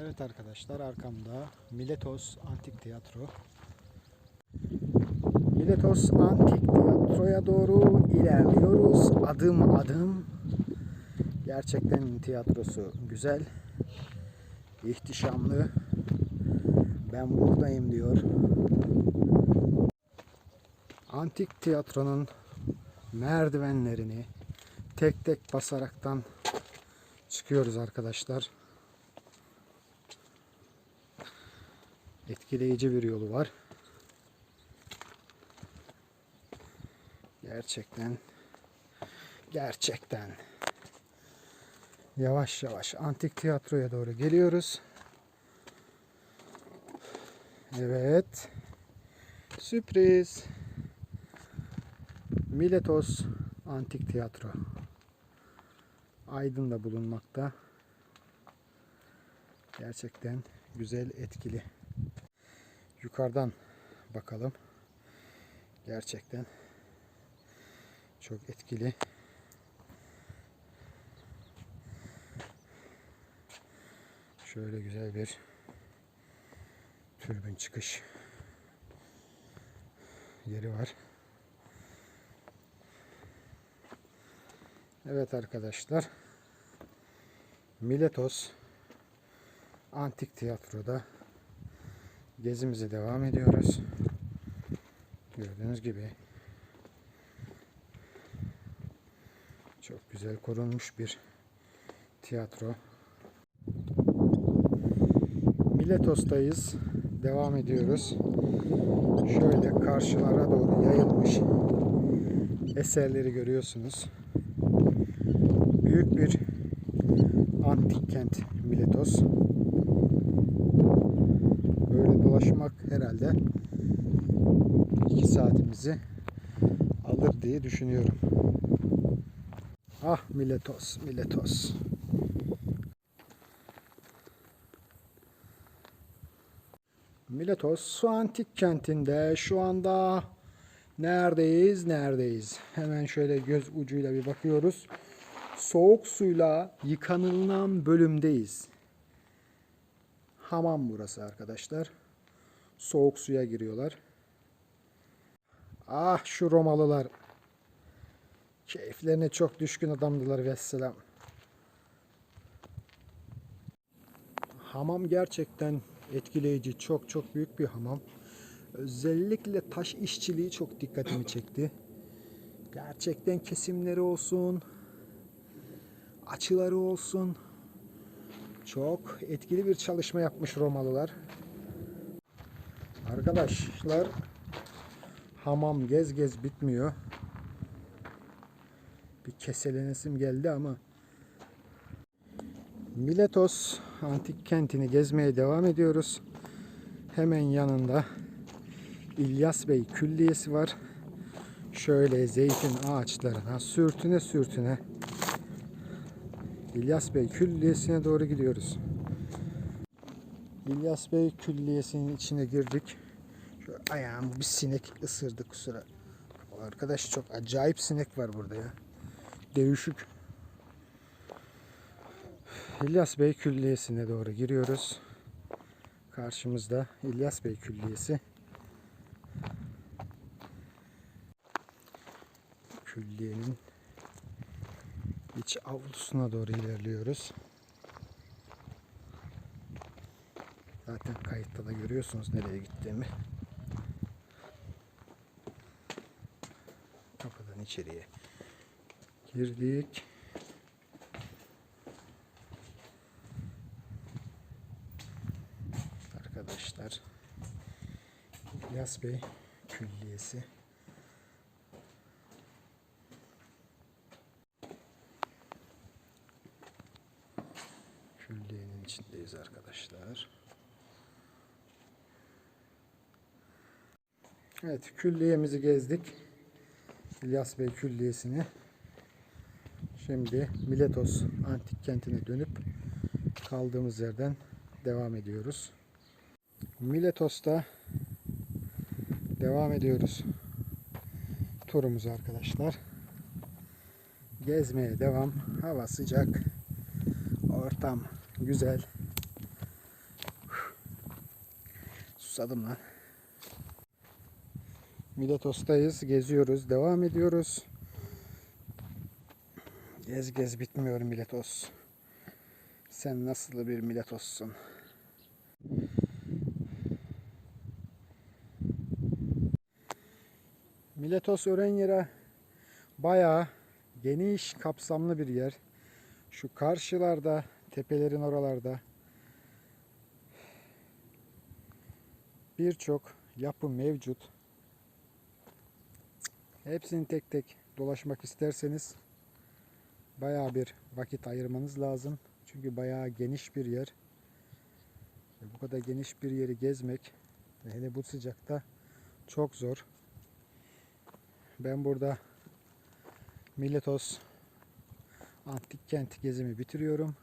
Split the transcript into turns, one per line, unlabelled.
Evet arkadaşlar arkamda Miletos Antik Tiyatro. Miletos Antik Tiyatro'ya doğru ilerliyoruz. Adım adım. Gerçekten tiyatrosu güzel. ihtişamlı. Ben buradayım diyor. Antik tiyatronun merdivenlerini tek tek basaraktan çıkıyoruz arkadaşlar. Etkileyici bir yolu var. Gerçekten gerçekten yavaş yavaş antik tiyatroya doğru geliyoruz. Evet. Sürpriz. Miletos Antik Tiyatro. Aydın'da bulunmakta. Gerçekten güzel, etkili. Yukarıdan bakalım. Gerçekten çok etkili. Şöyle güzel bir türbün çıkış yeri var. Evet arkadaşlar. Miletos Antik Tiyatro'da gezimize devam ediyoruz. Gördüğünüz gibi çok güzel korunmuş bir tiyatro. Miletos'tayız. Devam ediyoruz. Şöyle karşılara doğru yayılmış eserleri görüyorsunuz. Büyük bir antik kent Miletos. Dolaşmak herhalde 2 saatimizi alır diye düşünüyorum. Ah Miletos, Miletos. Miletos su antik kentinde şu anda neredeyiz? Neredeyiz? Hemen şöyle göz ucuyla bir bakıyoruz. Soğuk suyla yıkanılan bölümdeyiz. Hamam burası arkadaşlar. Soğuk suya giriyorlar. Ah şu Romalılar. Keyiflerine çok düşkün adamdılar vesselam. Hamam gerçekten etkileyici. Çok çok büyük bir hamam. Özellikle taş işçiliği çok dikkatimi çekti. Gerçekten kesimleri olsun, açıları olsun. Çok etkili bir çalışma yapmış Romalılar. Arkadaşlar hamam gez gez bitmiyor. Bir keselenesim geldi ama Miletos antik kentini gezmeye devam ediyoruz. Hemen yanında İlyas Bey Külliyesi var. Şöyle zeytin ağaçlarına sürtüne sürtüne İlyas Bey Külliyesi'ne doğru gidiyoruz. İlyas Bey Külliyesi'nin içine girdik. Şu ayağım bir sinek ısırdı kusura. Arkadaş çok acayip sinek var burada ya. Değişik. İlyas Bey Külliyesi'ne doğru giriyoruz. Karşımızda İlyas Bey Külliyesi. Külliyenin iç avlusuna doğru ilerliyoruz. Zaten kayıtta da görüyorsunuz nereye gittiğimi. Kapıdan içeriye girdik. Arkadaşlar İlyas Bey Külliyesi Külliyenin içindeyiz arkadaşlar. Evet külliyemizi gezdik. İlyas Bey Külliyesi'ni. Şimdi Miletos antik kentine dönüp kaldığımız yerden devam ediyoruz. Miletos'ta devam ediyoruz. Turumuz arkadaşlar. Gezmeye devam. Hava sıcak. Ortam güzel. Susadım lan. Miletos'tayız. Geziyoruz. Devam ediyoruz. Gez gez bitmiyor Miletos. Sen nasıl bir Miletos'sun? Miletos Örenyer'e bayağı geniş kapsamlı bir yer. Şu karşılarda, tepelerin oralarda birçok yapı mevcut. Hepsini tek tek dolaşmak isterseniz bayağı bir vakit ayırmanız lazım. Çünkü bayağı geniş bir yer. Bu kadar geniş bir yeri gezmek hele bu sıcakta çok zor. Ben burada Miletos Antik Kent gezimi bitiriyorum.